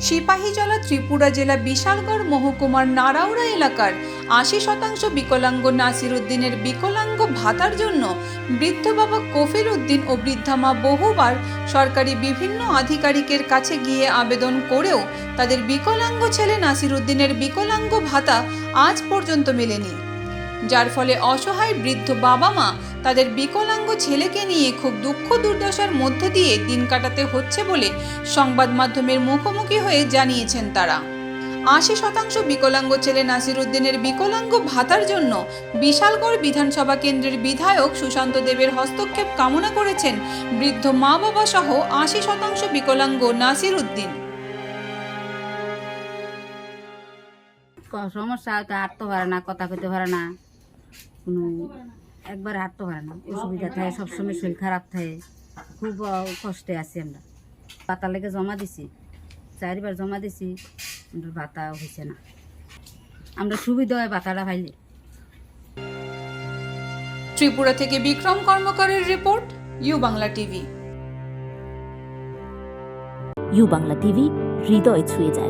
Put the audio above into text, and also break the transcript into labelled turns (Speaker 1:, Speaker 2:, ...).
Speaker 1: সিপাহীজলা ত্রিপুরা জেলা বিশালগড় মহকুমার নারাউড়া এলাকার আশি শতাংশ বিকলাঙ্গ নাসির উদ্দিনের বিকলাঙ্গ ভাতার জন্য বৃদ্ধ বাবা কফিল উদ্দিন ও বৃদ্ধা মা বহুবার সরকারি বিভিন্ন আধিকারিকের কাছে গিয়ে আবেদন করেও তাদের বিকলাঙ্গ ছেলে নাসির উদ্দিনের বিকলাঙ্গ ভাতা আজ পর্যন্ত মেলেনি। যার ফলে অসহায় বৃদ্ধ বাবা মা তাদের বিকলাঙ্গ ছেলেকে নিয়ে খুব দুঃখ দুর্দশার মধ্যে দিয়ে দিন কাটাতে হচ্ছে বলে সংবাদ মাধ্যমের মুখোমুখি হয়ে জানিয়েছেন তারা। আশি শতাংশ বিকলাঙ্গ ছেলে নাসির উদ্দিনের বিকলাঙ্গ ভাতার জন্য বিশালগড় বিধানসভা কেন্দ্রের বিধায়ক সুশান্ত দেবের হস্তক্ষেপ কামনা করেছেন বৃদ্ধ মা বাবা সহ আশি শতাংশ বিকলাঙ্গ নাসির উদ্দিন
Speaker 2: সমস্যা হাঁটতে পারে না, কথা কইতে পারে না। কোনো একবার হাঁটতে পারে না। অসুবিধা থাকে সবসময় শরীর খারাপ থাকে। খুব কষ্টে আছি আমরা। পাতা লেগে জমা দিছি। চারিবার জমা দিছি কিন্তু ভাতা হয়েছে না। আমরা সুবিধা হয় ভাতাটা পাইলে।
Speaker 1: ত্রিপুরা থেকে Bikram কর্মকারের report U Bangla TV.
Speaker 3: U Bangla TV হৃদয় ছুঁয়ে যায়।